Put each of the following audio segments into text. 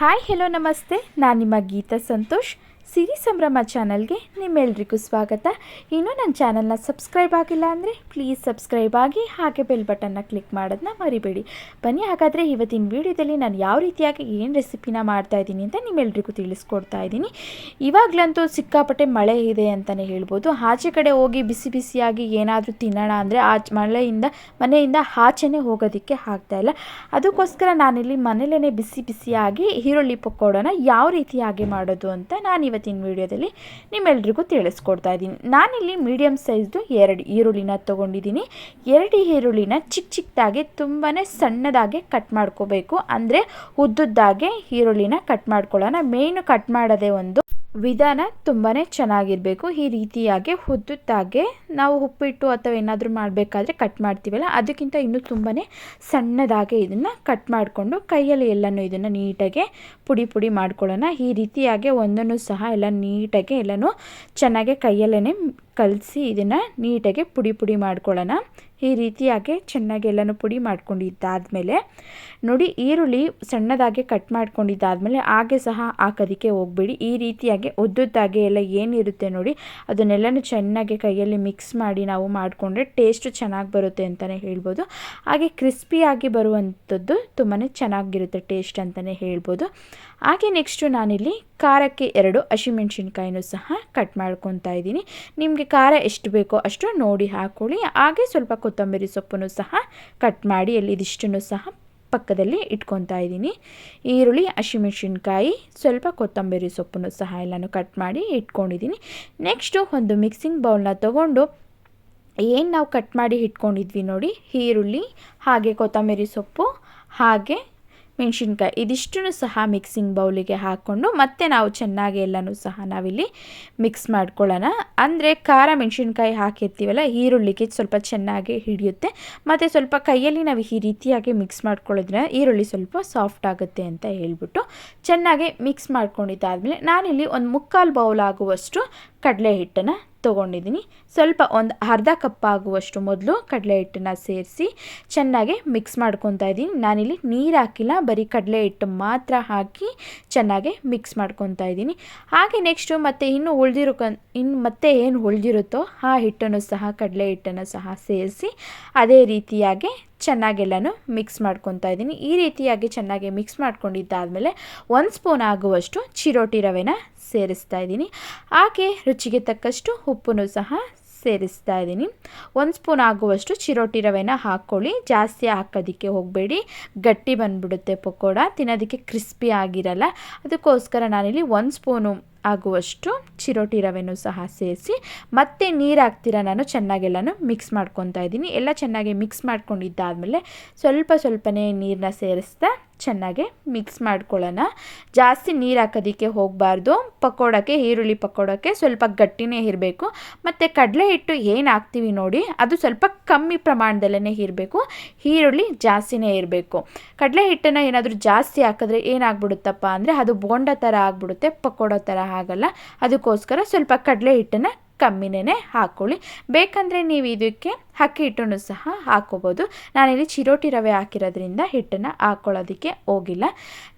Hi hello ನಮಸ್ತೆ. ನಾನು ನಿಮ್ಮ ಗೀತಾ ಸಂತೋಷ್. ಸಿರಿ ಸಂಭ್ರಮ ಚಾನಲ್ಗೆ ನಿಮ್ಮೆಲ್ರಿಗೂ ಸ್ವಾಗತ. ಇನ್ನೂ ನನ್ನ ಚಾನಲ್ನ ಸಬ್ಸ್ಕ್ರೈಬ್ ಆಗಿಲ್ಲ ಅಂದರೆ ಪ್ಲೀಸ್ ಸಬ್ಸ್ಕ್ರೈಬ್ ಆಗಿ ಹಾಗೆ ಬೆಲ್ ಬಟನ್ನ ಕ್ಲಿಕ್ ಮಾಡೋದನ್ನ ಮರಿಬೇಡಿ. ಬನ್ನಿ, ಹಾಗಾದರೆ ಇವತ್ತಿನ ವಿಡಿಯೋದಲ್ಲಿ ನಾನು ಯಾವ ರೀತಿಯಾಗಿ ಏನು ರೆಸಿಪಿನ ಮಾಡ್ತಾ ಇದ್ದೀನಿ ಅಂತ ನಿಮ್ಮೆಲ್ರಿಗೂ ತಿಳಿಸ್ಕೊಡ್ತಾ ಇದ್ದೀನಿ. ಇವಾಗಲಂತೂ ಸಿಕ್ಕಾಪಟ್ಟೆ ಮಳೆ ಇದೆ ಅಂತಲೇ ಹೇಳ್ಬೋದು. ಆಚೆ ಕಡೆ ಹೋಗಿ ಬಿಸಿ ಬಿಸಿಯಾಗಿ ಏನಾದರೂ ತಿನ್ನೋಣ ಅಂದರೆ ಆ ಮಳೆಯಿಂದ, ಮನೆಯಿಂದ ಆಚೆನೇ ಹೋಗೋದಕ್ಕೆ ಆಗ್ತಾ ಇಲ್ಲ. ಅದಕ್ಕೋಸ್ಕರ ನಾನಿಲ್ಲಿ ಮನೇಲೇ ಬಿಸಿ ಬಿಸಿಯಾಗಿ ಈರುಳ್ಳಿ ಪಕೋಡನ ಯಾವ ರೀತಿಯಾಗಿ ಮಾಡೋದು ಅಂತ ನಾನು ಇವತ್ತಿನ ವಿಡಿಯೋದಲ್ಲಿ ನಿಮ್ಮೆಲ್ರಿಗೂ ತಿಳಿಸ್ಕೊಡ್ತಾ ಇದ್ದೀನಿ. ನಾನಿಲ್ಲಿ ಮೀಡಿಯಮ್ ಸೈಜ್ದು ಎರಡು ಈರುಳ್ಳಿನ ತೊಗೊಂಡಿದ್ದೀನಿ. ಎರಡು ಈರುಳ್ಳಿನ ಚಿಕ್ಕ ಚಿಕ್ಕದಾಗಿ ತುಂಬಾ ಸಣ್ಣದಾಗಿ ಕಟ್ ಮಾಡ್ಕೋಬೇಕು. ಅಂದರೆ ಉದ್ದುದ್ದಾಗೆ ಈರುಳ್ಳಿನ ಕಟ್ ಮಾಡ್ಕೊಳ್ಳೋಣ. ಮೇಯ್ನು ಕಟ್ ಮಾಡೋದೇ ಒಂದು ವಿಧಾನ ತುಂಬಾ ಚೆನ್ನಾಗಿರಬೇಕು. ಈ ರೀತಿಯಾಗಿ ಉದ್ದುದ್ದಾಗೆ ನಾವು ಉಪ್ಪಿಟ್ಟು ಅಥವಾ ಏನಾದರೂ ಮಾಡಬೇಕಾದ್ರೆ ಕಟ್ ಮಾಡ್ತೀವಲ್ಲ, ಅದಕ್ಕಿಂತ ಇನ್ನೂ ತುಂಬಾ ಸಣ್ಣದಾಗೆ ಇದನ್ನು ಕಟ್ ಮಾಡಿಕೊಂಡು ಕೈಯಲ್ಲಿ ಎಲ್ಲನೂ ಇದನ್ನು ನೀಟಾಗಿ ಪುಡಿ ಪುಡಿ ಮಾಡ್ಕೊಳ್ಳೋಣ. ಈ ರೀತಿಯಾಗಿ ಒಂದನ್ನು ಸಹ ಎಲ್ಲ ನೀಟಾಗಿ ಎಲ್ಲನೂ ಚೆನ್ನಾಗಿ ಕೈಯಲ್ಲೇ ಕಲಸಿ ಇದನ್ನು ನೀಟಾಗಿ ಪುಡಿ ಪುಡಿ ಮಾಡ್ಕೊಳ್ಳೋಣ. ಈ ರೀತಿಯಾಗಿ ಚೆನ್ನಾಗಿ ಎಲ್ಲನೂ ಪುಡಿ ಮಾಡ್ಕೊಂಡಿದ್ದಾದಮೇಲೆ ನೋಡಿ ಈರುಳ್ಳಿ ಸಣ್ಣದಾಗಿ ಕಟ್ ಮಾಡ್ಕೊಂಡಿದ್ದಾದಮೇಲೆ ಹಾಗೆ ಸಹ ಹಾಕೋದಕ್ಕೆ ಹೋಗಬೇಡಿ. ಈ ರೀತಿಯಾಗಿ ಒದ್ದುದ್ದಾಗೆ ಎಲ್ಲ ಏನಿರುತ್ತೆ ನೋಡಿ ಅದನ್ನೆಲ್ಲನೂ ಚೆನ್ನಾಗಿ ಕೈಯಲ್ಲಿ ಮಿಕ್ಸ್ ಮಾಡಿ ನಾವು ಮಾಡಿಕೊಂಡ್ರೆ ಟೇಸ್ಟು ಚೆನ್ನಾಗಿ ಬರುತ್ತೆ ಅಂತಲೇ ಹೇಳ್ಬೋದು. ಹಾಗೆ ಕ್ರಿಸ್ಪಿಯಾಗಿ ಬರುವಂಥದ್ದು ತುಂಬಾ ಚೆನ್ನಾಗಿರುತ್ತೆ ಟೇಸ್ಟ್ ಅಂತಲೇ ಹೇಳ್ಬೋದು. ಹಾಗೆ ನೆಕ್ಸ್ಟು ನಾನಿಲ್ಲಿ ಖಾರಕ್ಕೆ ಎರಡು ಹಸಿಮೆಣ್ಸಿನ್ಕಾಯಿನೂ ಸಹ ಕಟ್ ಮಾಡ್ಕೊತಾ ಇದ್ದೀನಿ. ನಿಮಗೆ ಖಾರ ಎಷ್ಟು ಬೇಕೋ ಅಷ್ಟು ನೋಡಿ ಹಾಕೊಳ್ಳಿ. ಹಾಗೆ ಸ್ವಲ್ಪ ಕೊತ್ತಂಬರಿ ಸೊಪ್ಪನ್ನು ಸಹ ಕಟ್ ಮಾಡಿ, ಅಲ್ಲಿ ಇದಿಷ್ಟನ್ನು ಸಹ ಪಕ್ಕದಲ್ಲಿ ಇಟ್ಕೊತಾ ಇದ್ದೀನಿ. ಈರುಳ್ಳಿ, ಹಸಿಮೆಣಸಿನ್ಕಾಯಿ, ಸ್ವಲ್ಪ ಕೊತ್ತಂಬರಿ ಸೊಪ್ಪನ್ನು ಸಹ ಎಲ್ಲನೂ ಕಟ್ ಮಾಡಿ ಇಟ್ಕೊಂಡಿದ್ದೀನಿ. ನೆಕ್ಸ್ಟು ಒಂದು ಮಿಕ್ಸಿಂಗ್ ಬೌಲ್ನ ತೊಗೊಂಡು ಏನು ನಾವು ಕಟ್ ಮಾಡಿ ಇಟ್ಕೊಂಡಿದ್ವಿ ನೋಡಿ, ಈರುಳ್ಳಿ, ಹಾಗೆ ಕೊತ್ತಂಬರಿ ಸೊಪ್ಪು, ಹಾಗೆ ಮೆಣಸಿನ್ಕಾಯಿ ಇದಿಷ್ಟನ್ನು ಸಹ ಮಿಕ್ಸಿಂಗ್ ಬೌಲಿಗೆ ಹಾಕ್ಕೊಂಡು ಮತ್ತೆ ನಾವು ಚೆನ್ನಾಗಿ ಎಲ್ಲನೂ ಸಹ ನಾವಿಲ್ಲಿ ಮಿಕ್ಸ್ ಮಾಡ್ಕೊಳ್ಳೋಣ. ಅಂದರೆ ಖಾರ ಮೆಣಸಿನ್ಕಾಯಿ ಹಾಕಿರ್ತೀವಲ್ಲ ಈರುಳ್ಳಿಗೆ ಸ್ವಲ್ಪ ಚೆನ್ನಾಗಿ ಹಿಡಿಯುತ್ತೆ. ಮತ್ತು ಸ್ವಲ್ಪ ಕೈಯಲ್ಲಿ ನಾವು ಈ ರೀತಿಯಾಗಿ ಮಿಕ್ಸ್ ಮಾಡ್ಕೊಳ್ಳೋದ್ರೆ ಈರುಳ್ಳಿ ಸ್ವಲ್ಪ ಸಾಫ್ಟ್ ಆಗುತ್ತೆ ಅಂತ ಹೇಳ್ಬಿಟ್ಟು ಚೆನ್ನಾಗಿ ಮಿಕ್ಸ್ ಮಾಡ್ಕೊಂಡಿದ್ದಾದಮೇಲೆ ನಾನಿಲ್ಲಿ ಒಂದು ಮುಕ್ಕಾಲು ಬೌಲ್ ಆಗುವಷ್ಟು ಕಡಲೆ ಹಿಟ್ಟನ್ನು ತೊಗೊಂಡಿದ್ದೀನಿ. ಸ್ವಲ್ಪ ಒಂದು ಅರ್ಧ ಕಪ್ ಆಗುವಷ್ಟು ಮೊದಲು ಕಡಲೆ ಹಿಟ್ಟನ್ನು ಸೇರಿಸಿ ಚೆನ್ನಾಗಿ ಮಿಕ್ಸ್ ಮಾಡ್ಕೊತಾ ಇದ್ದೀನಿ. ನಾನಿಲ್ಲಿ ನೀರು ಹಾಕಿಲ್ಲ, ಬರೀ ಕಡಲೆ ಹಿಟ್ಟು ಮಾತ್ರ ಹಾಕಿ ಚೆನ್ನಾಗಿ ಮಿಕ್ಸ್ ಮಾಡ್ಕೊತಾ ಇದ್ದೀನಿ. ಹಾಗೆ ನೆಕ್ಸ್ಟು ಮತ್ತು ಇನ್ನು ಉಳಿದಿರೋ ಇನ್ನು ಮತ್ತೆ ಏನು ಉಳಿದಿರುತ್ತೋ ಆ ಹಿಟ್ಟನ್ನು ಸಹ ಕಡಲೆ ಹಿಟ್ಟನ್ನು ಸಹ ಸೇರಿಸಿ ಅದೇ ರೀತಿಯಾಗಿ ಚೆನ್ನಾಗೆಲ್ಲನೂ ಮಿಕ್ಸ್ ಮಾಡ್ಕೊತಾ ಇದ್ದೀನಿ. ಈ ರೀತಿಯಾಗಿ ಚೆನ್ನಾಗಿ ಮಿಕ್ಸ್ ಮಾಡ್ಕೊಂಡಿದ್ದಾದಮೇಲೆ ಒಂದು ಸ್ಪೂನ್ ಆಗುವಷ್ಟು ಚಿರೋಟಿ ರವೆನ ಸೇರಿಸ್ತಾ ಇದ್ದೀನಿ. ಹಾಗೆ ರುಚಿಗೆ ತಕ್ಕಷ್ಟು ಉಪ್ಪನ್ನು ಸಹ ಸೇರಿಸ್ತಾ ಇದ್ದೀನಿ. ಒಂದು ಸ್ಪೂನ್ ಆಗುವಷ್ಟು ಚಿರೋಟಿ ರವೆನ ಹಾಕ್ಕೊಳ್ಳಿ. ಜಾಸ್ತಿ ಹಾಕೋದಕ್ಕೆ ಹೋಗಬೇಡಿ. ಗಟ್ಟಿ ಬಂದುಬಿಡುತ್ತೆ ಪಕೋಡ. ತಿನ್ನೋದಕ್ಕೆ ಕ್ರಿಸ್ಪಿ ಆಗಿರಲ್ಲ. ಅದಕ್ಕೋಸ್ಕರ ನಾನಿಲ್ಲಿ ಒಂದು ಸ್ಪೂನು ಆಗುವಷ್ಟು ಚಿರೋಟಿ ರವೆನೂ ಸಹ ಸೇರಿಸಿ, ಮತ್ತೆ ನೀರು ಹಾಕ್ತೀರ ನಾನು ಚೆನ್ನಾಗೆಲ್ಲನೂ ಮಿಕ್ಸ್ ಮಾಡ್ಕೊತಾ ಇದ್ದೀನಿ. ಎಲ್ಲ ಚೆನ್ನಾಗಿ ಮಿಕ್ಸ್ ಮಾಡ್ಕೊಂಡಿದ್ದಾದಮೇಲೆ ಸ್ವಲ್ಪ ಸ್ವಲ್ಪನೇ ನೀರನ್ನ ಸೇರಿಸ್ತಾ ಚೆನ್ನಾಗಿ ಮಿಕ್ಸ್ ಮಾಡ್ಕೊಳ್ಳೋಣ. ಜಾಸ್ತಿ ನೀರು ಹಾಕೋದಕ್ಕೆ ಹೋಗಬಾರ್ದು. ಪಕೋಡಕ್ಕೆ, ಈರುಳ್ಳಿ ಪಕೋಡಕ್ಕೆ ಸ್ವಲ್ಪ ಗಟ್ಟಿನೇ ಇರಬೇಕು. ಮತ್ತು ಕಡಲೆ ಹಿಟ್ಟು ಏನು ಹಾಕ್ತೀವಿ ನೋಡಿ, ಅದು ಸ್ವಲ್ಪ ಕಮ್ಮಿ ಪ್ರಮಾಣದಲ್ಲೇ ಇರಬೇಕು. ಈರುಳ್ಳಿ ಜಾಸ್ತಿನೇ ಇರಬೇಕು. ಕಡಲೆ ಹಿಟ್ಟನ್ನು ಏನಾದರೂ ಜಾಸ್ತಿ ಹಾಕಿದ್ರೆ ಏನಾಗ್ಬಿಡುತ್ತಪ್ಪ ಅಂದರೆ ಅದು ಬೋಂಡ ಥರ ಆಗಿಬಿಡುತ್ತೆ, ಪಕೋಡ ಥರ ಆಗಲ್ಲ. ಅದಕ್ಕೋಸ್ಕರ ಸ್ವಲ್ಪ ಕಡಲೆ ಹಿಟ್ಟನ್ನು ಕಮ್ಮಿನೇ ಹಾಕ್ಕೊಳ್ಳಿ ಬೇಕಂದರೆ ನೀವು ಇದಕ್ಕೆ ಅಕ್ಕಿ ಹಿಟ್ಟನ್ನು ಸಹ ಹಾಕೋಬೋದು. ನಾನಿಲ್ಲಿ ಚಿರೋಟಿ ರವೆ ಹಾಕಿರೋದ್ರಿಂದ ಹಿಟ್ಟನ್ನು ಹಾಕ್ಕೊಳ್ಳೋದಕ್ಕೆ ಹೋಗಿಲ್ಲ.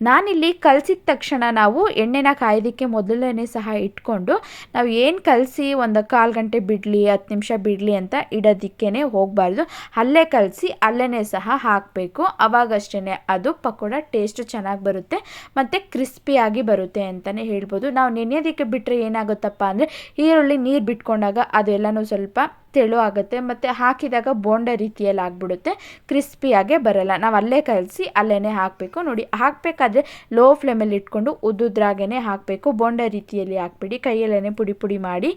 ನಾನಿಲ್ಲಿ ಕಲಸಿದ ತಕ್ಷಣ ನಾವು ಎಣ್ಣೆನ ಕಾಯೋದಕ್ಕೆ ಮೊದಲನೇ ಸಹ ಇಟ್ಕೊಂಡು ನಾವು ಏನು ಕಲಸಿ ಒಂದು ಕಾಲು ಗಂಟೆ ಬಿಡಲಿ, ಹತ್ತು ನಿಮಿಷ ಬಿಡಲಿ ಅಂತ ಇಡೋದಿಕ್ಕೇ ಹೋಗಬಾರ್ದು. ಅಲ್ಲೇ ಕಲಸಿ ಅಲ್ಲೇ ಸಹ ಹಾಕಬೇಕು. ಅವಾಗಷ್ಟೇ ಅದು ಪಕೋಡ ಟೇಸ್ಟ್ ಚೆನ್ನಾಗಿ ಬರುತ್ತೆ ಮತ್ತು ಕ್ರಿಸ್ಪಿಯಾಗಿ ಬರುತ್ತೆ ಅಂತಲೇ ಹೇಳ್ಬೋದು. ನಾವು ನೆನೆಯೋದಕ್ಕೆ ಬಿಟ್ಟರೆ ಏನಾಗುತ್ತಪ್ಪ ಅಂದರೆ ಈರುಳ್ಳಿ ನೀರು ಬಿಟ್ಕೊಂಡಾಗ ಅದೆಲ್ಲನೂ ಸ್ವಲ್ಪ ತೆಳು ಆಗುತ್ತೆ, ಮತ್ತು ಹಾಕಿದಾಗ ಬೋಂಡ ರೀತಿಯಲ್ಲಿ ಆಗಿಬಿಡುತ್ತೆ ಕ್ರಿಸ್ಪಿಯಾಗೆ ಬರಲ್ಲ. ನಾವು ಅಲ್ಲೇ ಕಲಸಿ ಅಲ್ಲೇ ಹಾಕಬೇಕು. ನೋಡಿ, ಹಾಕಬೇಕಾದ್ರೆ ಲೋ ಫ್ಲೇಮಲ್ಲಿ ಇಟ್ಕೊಂಡು ಉದ್ದುದ್ರಾಗೇ ಹಾಕಬೇಕು. ಬೋಂಡ ರೀತಿಯಲ್ಲಿ ಹಾಕ್ಬಿಡಿ. ಕೈಯಲ್ಲೇ ಪುಡಿ ಪುಡಿ ಮಾಡಿ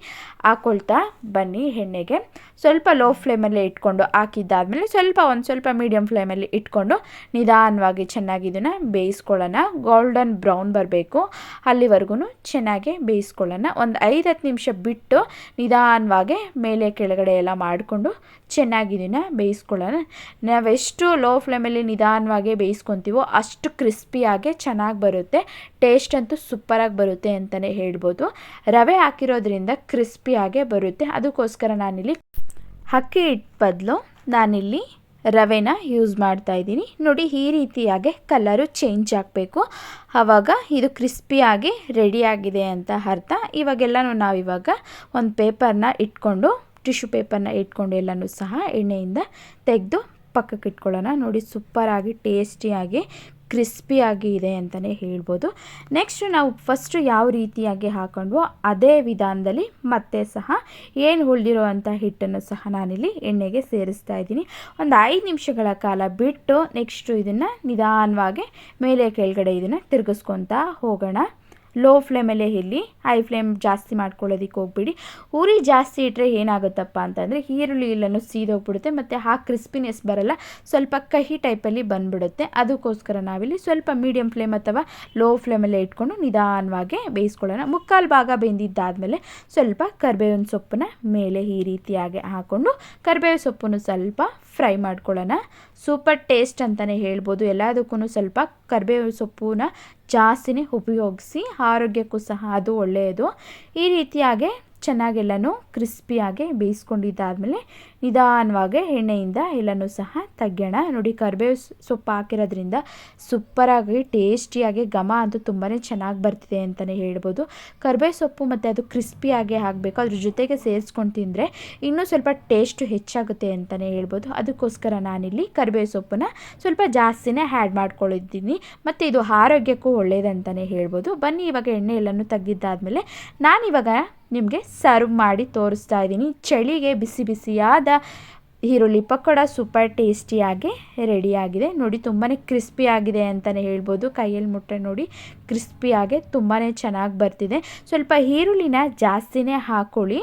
ಹಾಕ್ಕೊಳ್ತಾ ಬನ್ನಿ ಎಣ್ಣೆಗೆ. ಸ್ವಲ್ಪ ಲೋ ಫ್ಲೇಮಲ್ಲೇ ಇಟ್ಕೊಂಡು ಹಾಕಿದ್ದಾದಮೇಲೆ ಸ್ವಲ್ಪ ಒಂದು ಸ್ವಲ್ಪ ಮೀಡಿಯಮ್ ಫ್ಲೇಮಲ್ಲಿ ಇಟ್ಕೊಂಡು ನಿಧಾನವಾಗಿ ಚೆನ್ನಾಗಿ ಇದನ್ನು ಬೇಯಿಸ್ಕೊಳ್ಳೋಣ. ಗೋಲ್ಡನ್ ಬ್ರೌನ್ ಬರಬೇಕು. ಅಲ್ಲಿವರೆಗೂ ಚೆನ್ನಾಗಿ ಬೇಯಿಸ್ಕೊಳ್ಳೋಣ. ಒಂದು ಐದು ಹತ್ತು ನಿಮಿಷ ಬಿಟ್ಟು ನಿಧಾನವಾಗಿ ಮೇಲೆ ಕೆಳಗಡೆ ಎಲ್ಲ ಮಾಡಿಕೊಂಡು ಚೆನ್ನಾಗಿ ಇದನ್ನು ಬೇಯಿಸ್ಕೊಳ್ಳೋಣ. ನಾವೆಷ್ಟು ಲೋ ಫ್ಲೇಮಲ್ಲಿ ನಿಧಾನವಾಗಿ ಬೇಯಿಸ್ಕೊತೀವೋ ಅಷ್ಟು ಕ್ರಿಸ್ಪಿಯಾಗಿ ಚೆನ್ನಾಗಿ ಬರುತ್ತೆ. ಟೇಸ್ಟ್ ಅಂತೂ ಸೂಪರಾಗಿ ಬರುತ್ತೆ ಅಂತಲೇ ಹೇಳ್ಬೋದು. ರವೆ ಹಾಕಿರೋದ್ರಿಂದ ಕ್ರಿಸ್ಪಿಯಾಗೆ ಬರುತ್ತೆ. ಅದಕ್ಕೋಸ್ಕರ ನಾನಿಲ್ಲಿ ಅಕ್ಕಿ ಹಿಟ್ಟು ಬದಲು ನಾನಿಲ್ಲಿ ರವೆನ ಯೂಸ್ ಮಾಡ್ತಾ ಇದ್ದೀನಿ. ನೋಡಿ ಈ ರೀತಿಯಾಗಿ ಕಲರು ಚೇಂಜ್ ಆಗಬೇಕು. ಆವಾಗ ಇದು ಕ್ರಿಸ್ಪಿಯಾಗಿ ರೆಡಿಯಾಗಿದೆ ಅಂತ ಅರ್ಥ. ಇವಾಗೆಲ್ಲನೂ ನಾವಿವಾಗ ಒಂದು ಪೇಪರ್ನ ಇಟ್ಕೊಂಡು ಟಿಶ್ಯೂ ಪೇಪರ್ನ ಇಟ್ಕೊಂಡು ಎಲ್ಲನೂ ಸಹ ಎಣ್ಣೆಯಿಂದ ತೆಗೆದು ಪಕ್ಕಕ್ಕೆ ಇಟ್ಕೊಳ್ಳೋಣ. ನೋಡಿ, ಸೂಪರಾಗಿ, ಟೇಸ್ಟಿಯಾಗಿ, ಕ್ರಿಸ್ಪಿಯಾಗಿ ಇದೆ ಅಂತಲೇ ಹೇಳ್ಬೋದು. ನೆಕ್ಸ್ಟ್ ನಾವು ಫಸ್ಟು ಯಾವ ರೀತಿಯಾಗಿ ಹಾಕೊಂಡ್ವೋ ಅದೇ ವಿಧಾನದಲ್ಲಿ ಮತ್ತೆ ಸಹ ಏನು ಉಳಿದಿರೋ ಅಂಥ ಹಿಟ್ಟನ್ನು ಸಹ ನಾನಿಲ್ಲಿ ಎಣ್ಣೆಗೆ ಸೇರಿಸ್ತಾ ಇದ್ದೀನಿ. ಒಂದು ಐದು ನಿಮಿಷಗಳ ಕಾಲ ಬಿಟ್ಟು ನೆಕ್ಸ್ಟು ಇದನ್ನು ನಿಧಾನವಾಗಿ ಮೇಲೆ ಕೆಳಗಡೆ ಇದನ್ನು ತಿರುಗಿಸ್ಕೊತಾ ಹೋಗೋಣ. ಲೋ ಫ್ಲೇಮಲ್ಲೇ ಇರಲಿ ಹೈ ಫ್ಲೇಮ್ ಜಾಸ್ತಿ ಮಾಡ್ಕೊಳ್ಳೋದಕ್ಕೆ ಹೋಗ್ಬಿಡಿ. ಉರಿ ಜಾಸ್ತಿ ಇಟ್ಟರೆ ಏನಾಗುತ್ತಪ್ಪ ಅಂತಂದರೆ ಈರುಳ್ಳಿ ಇಲ್ಲನು ಸೀದೋಗ್ಬಿಡುತ್ತೆ ಮತ್ತು ಆ ಕ್ರಿಸ್ಪಿನೆಸ್ ಬರಲ್ಲ, ಸ್ವಲ್ಪ ಕಹಿ ಟೈಪಲ್ಲಿ ಬಂದ್ಬಿಡುತ್ತೆ. ಅದಕ್ಕೋಸ್ಕರ ನಾವಿಲ್ಲಿ ಸ್ವಲ್ಪ ಮೀಡಿಯಮ್ ಫ್ಲೇಮ್ ಅಥವಾ ಲೋ ಫ್ಲೇಮಲ್ಲೇ ಇಟ್ಕೊಂಡು ನಿಧಾನವಾಗಿ ಬೇಯಿಸ್ಕೊಳ್ಳೋಣ. ಮುಕ್ಕಾಲು ಭಾಗ ಬೆಂದಿದ್ದಾದಮೇಲೆ ಸ್ವಲ್ಪ ಕರಿಬೇವಿನ ಸೊಪ್ಪನ್ನ ಮೇಲೆ ಈ ರೀತಿಯಾಗಿ ಹಾಕ್ಕೊಂಡು ಕರಿಬೇವು ಸೊಪ್ಪನ್ನು ಸ್ವಲ್ಪ ಫ್ರೈ ಮಾಡ್ಕೊಳ್ಳೋಣ. ಸೂಪರ್ ಟೇಸ್ಟ್ ಅಂತಲೇ ಹೇಳ್ಬೋದು. ಎಲ್ಲದಕ್ಕೂ ಸ್ವಲ್ಪ ಕರಿಬೇವು ಸೊಪ್ಪನ್ನ ಜಾಸ್ತಿನೇ ಉಪಯೋಗಿಸಿ ಆರೋಗ್ಯಕ್ಕೂ ಸಹ ಅದು ಒಳ್ಳೆಯದು. ಈ ರೀತಿಯಾಗಿ ಚೆನ್ನಾಗೆಲ್ಲನೂ ಕ್ರಿಸ್ಪಿಯಾಗಿ ಬೇಯಿಸ್ಕೊಂಡಿದ್ದಾದಮೇಲೆ ನಿಧಾನವಾಗಿ ಎಣ್ಣೆಯಿಂದ ಎಲ್ಲನೂ ಸಹ ತೆಗ್ಯೋಣ. ನೋಡಿ ಕರಿಬೇವು ಸೊಪ್ಪು ಹಾಕಿರೋದ್ರಿಂದ ಸೂಪರಾಗಿ ಟೇಸ್ಟಿಯಾಗಿ ಘಮ ಅಂತೂ ತುಂಬಾ ಚೆನ್ನಾಗಿ ಬರ್ತಿದೆ ಅಂತಲೇ ಹೇಳ್ಬೋದು. ಕರಿಬೇವು ಸೊಪ್ಪು ಮತ್ತು ಅದು ಕ್ರಿಸ್ಪಿಯಾಗಿ ಆಗಬೇಕು ಅದ್ರ ಜೊತೆಗೆ ಸೇರಿಸ್ಕೊಂಡು ತಿಂದರೆ ಇನ್ನೂ ಸ್ವಲ್ಪ ಟೇಸ್ಟು ಹೆಚ್ಚಾಗುತ್ತೆ ಅಂತಲೇ ಹೇಳ್ಬೋದು. ಅದಕ್ಕೋಸ್ಕರ ನಾನಿಲ್ಲಿ ಕರಿಬೇವು ಸೊಪ್ಪನ್ನ ಸ್ವಲ್ಪ ಜಾಸ್ತಿನೇ ಆ್ಯಡ್ ಮಾಡ್ಕೊಳ್ಳಿದ್ದೀನಿ ಮತ್ತು ಇದು ಆರೋಗ್ಯಕ್ಕೂ ಒಳ್ಳೆಯದಂತಲೇ ಹೇಳ್ಬೋದು. ಬನ್ನಿ ಇವಾಗ ಎಣ್ಣೆ ಎಲ್ಲನೂ ತೆಗ್ದಿದ್ದಾದ್ಮೇಲೆ ನಾನಿವಾಗ ನಿಮಗೆ ಸರ್ವ್ ಮಾಡಿ ತೋರಿಸ್ತಾ ಇದ್ದೀನಿ. ಚಳಿಗೆ ಬಿಸಿ ಬಿಸಿಯಾದ ಈರುಳ್ಳಿ ಪಕೋಡ ಸೂಪರ್ ಟೇಸ್ಟಿಯಾಗಿ ರೆಡಿಯಾಗಿದೆ. ನೋಡಿ ತುಂಬಾ ಕ್ರಿಸ್ಪಿಯಾಗಿದೆ ಅಂತಲೇ ಹೇಳ್ಬೋದು. ಕೈಯಲ್ಲಿ ಮುಟ್ಟೆ ನೋಡಿ, ಕ್ರಿಸ್ಪಿಯಾಗೆ ತುಂಬಾ ಚೆನ್ನಾಗಿ ಬರ್ತಿದೆ. ಸ್ವಲ್ಪ ಈರುಳ್ಳಿನ ಜಾಸ್ತಿನೇ ಹಾಕ್ಕೊಳ್ಳಿ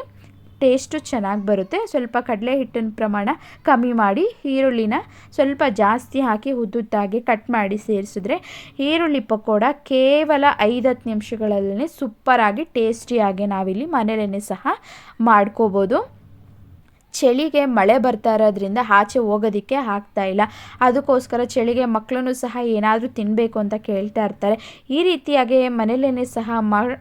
ಟೇಸ್ಟು ಚೆನ್ನಾಗಿ ಬರುತ್ತೆ. ಸ್ವಲ್ಪ ಕಡಲೆ ಹಿಟ್ಟಿನ ಪ್ರಮಾಣ ಕಮ್ಮಿ ಮಾಡಿ, ಈರುಳ್ಳಿನ ಸ್ವಲ್ಪ ಜಾಸ್ತಿ ಹಾಕಿ ಉದ್ದುದ್ದಾಗಿ ಕಟ್ ಮಾಡಿ ಸೇರಿಸಿದ್ರೆ ಈರುಳ್ಳಿ ಪಕೋಡ ಕೇವಲ ಐದತ್ತು ನಿಮಿಷಗಳಲ್ಲೇ ಸೂಪರಾಗಿ ಟೇಸ್ಟಿಯಾಗಿ ನಾವಿಲ್ಲಿ ಮನೆಯಲ್ಲೇ ಸಹ ಮಾಡ್ಕೋಬೋದು. ಚಳಿಗೆ ಮಳೆ ಬರ್ತಾ ಇರೋದ್ರಿಂದ ಆಚೆ ಹೋಗೋದಕ್ಕೆ ಆಗ್ತಾ ಇಲ್ಲ. ಅದಕ್ಕೋಸ್ಕರ ಚಳಿಗೆ ಮಕ್ಕಳನ್ನು ಸಹ ಏನಾದರೂ ತಿನ್ನಬೇಕು ಅಂತ ಕೇಳ್ತಾ ಇರ್ತಾರೆ. ಈ ರೀತಿಯಾಗಿ ಮನೆಯಲ್ಲೇ ಸಹ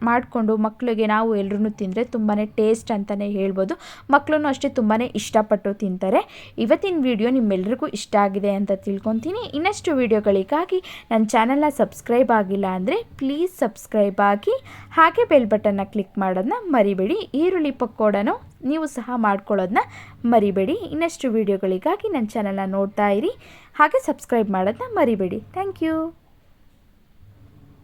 ಮಾಡಿಕೊಂಡು ಮಕ್ಕಳಿಗೆ ನಾವು ಎಲ್ಲರೂ ತಿಂದರೆ ತುಂಬಾ ಟೇಸ್ಟ್ ಅಂತಲೇ ಹೇಳ್ಬೋದು. ಮಕ್ಕಳೂ ಅಷ್ಟೇ ತುಂಬಾ ಇಷ್ಟಪಟ್ಟು ತಿಂತಾರೆ. ಇವತ್ತಿನ ವಿಡಿಯೋ ನಿಮ್ಮೆಲ್ರಿಗೂ ಇಷ್ಟ ಆಗಿದೆ ಅಂತ ತಿಳ್ಕೊತೀನಿ. ಇನ್ನಷ್ಟು ವಿಡಿಯೋಗಳಿಗಾಗಿ ನನ್ನ ಚಾನಲ್ನ ಸಬ್ಸ್ಕ್ರೈಬ್ ಆಗಿಲ್ಲ ಅಂದರೆ ಪ್ಲೀಸ್ ಸಬ್ಸ್ಕ್ರೈಬ್ ಆಗಿ ಹಾಗೆ ಬೆಲ್ ಬಟನ್ನ ಕ್ಲಿಕ್ ಮಾಡೋದನ್ನ ಮರಿಬೇಡಿ. ಈರುಳ್ಳಿ ಪಕ್ಕೋಡನು ನೀವು ಸಹ ಮಾಡ್ಕೊಳ್ಳೋದನ್ನ ಮರಿಬೇಡಿ. ಇನ್ನಷ್ಟು ವೀಡಿಯೋಗಳಿಗಾಗಿ ನನ್ನ ಚಾನಲ್ನ ನೋಡ್ತಾ ಇರಿ. ಹಾಗೆ ಸಬ್ಸ್ಕ್ರೈಬ್ ಮಾಡೋದನ್ನ ಮರಿಬೇಡಿ. Thank you